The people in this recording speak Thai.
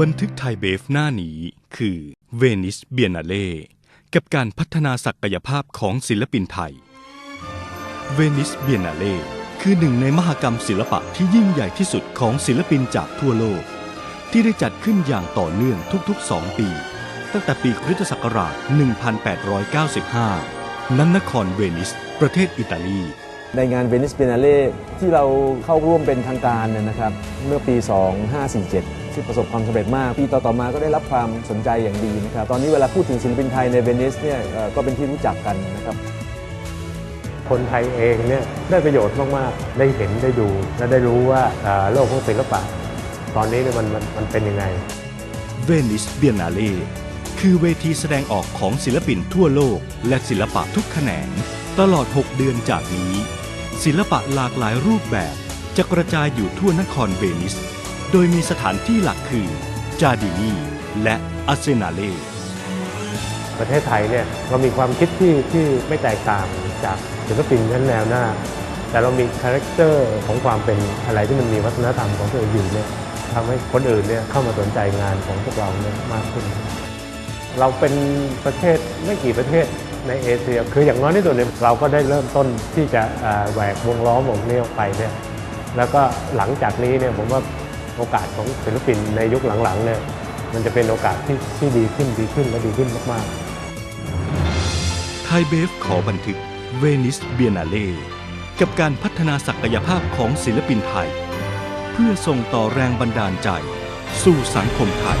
บันทึกไทยเบฟหน้านี้คือเวนิสเบียนาเล่กับการพัฒนาศักยภาพของศิลปินไทย เวนิสเบียนาเล่คือหนึ่งในมหกรรมศิลปะที่ยิ่งใหญ่ที่สุดของศิลปินจากทั่วโลก ที่ได้จัดขึ้นอย่างต่อเนื่องทุกๆ 2 ปี ตั้งแต่ปีคริสตศักราช 1895นันนครเวนิส ประเทศอิตาลี ในงานเวนิสเ i นาเล่ที่เราเข้าร่วมเป็นทางการเนี่ยนะครับ เมื่อปี 2547 ที่ประสบความสำเร็จมาก ปีต่อๆมาก็ได้รับความสนใจอย่างดีนะครับ ตอนนี้เวลาพูดถึงศิลปินไทยในเวนิสเนี่ยเอ่อก็เป็นที่รู้จักกันนะครับ คนไทยเองเนี่ยได้ประโยชน์มากๆ ได้เห็นได้ดูและได้รู้ว่าอ่าโลกของศิลปะ ตอนนี้เนี่ยมันมันมันเป็นยังไงเวนิสเบียนาเล่คือเวทีแสดงออกของศิลปินทั่วโลกและศิลปะทุกแขนง ตลอด 6 เดือนจากนี้ ศิลปะหลากหลายรูปแบบจะกระจายอยู่ทั่วนครเวนิส โดยมีสถานที่หลักคือ จาดินีและอาเซนาเล ประเทศไทยเนี่ยเรามีความคิดที่ที่ไม่แตกต่างจากศิลปินชั้นแนวหน้า แต่เรามีคาแรคเตอร์ของความเป็นอะไรที่มันมีวัฒนธรรมของตัวเองอยู่เนี่ยทำให้คนอื่นเนี่ยเข้ามาสนใจงานของพวกเราเนี่ยมากขึ้น เราเป็นประเทศไม่กี่ประเทศ ในเอเชีย คืออย่างน้อยที่สุดเนี่ยเราก็ได้เริ่มต้นที่จะแหวกวงล้อมวงนี้ออกไปเนี่ยแล้วก็หลังจากนี้เนี่ยผมว่าโอกาสของศิลปินในยุคหลังๆเนี่ยมันจะเป็นโอกาสที่ที่ดีขึ้นดีขึ้นและดีขึ้นมากๆไทยเบฟขอบันทึกเวนิสเบียนาเล่กับการพัฒนาศักยภาพของศิลปินไทย เพื่อส่งต่อแรงบันดาลใจ สู่สังคมไทย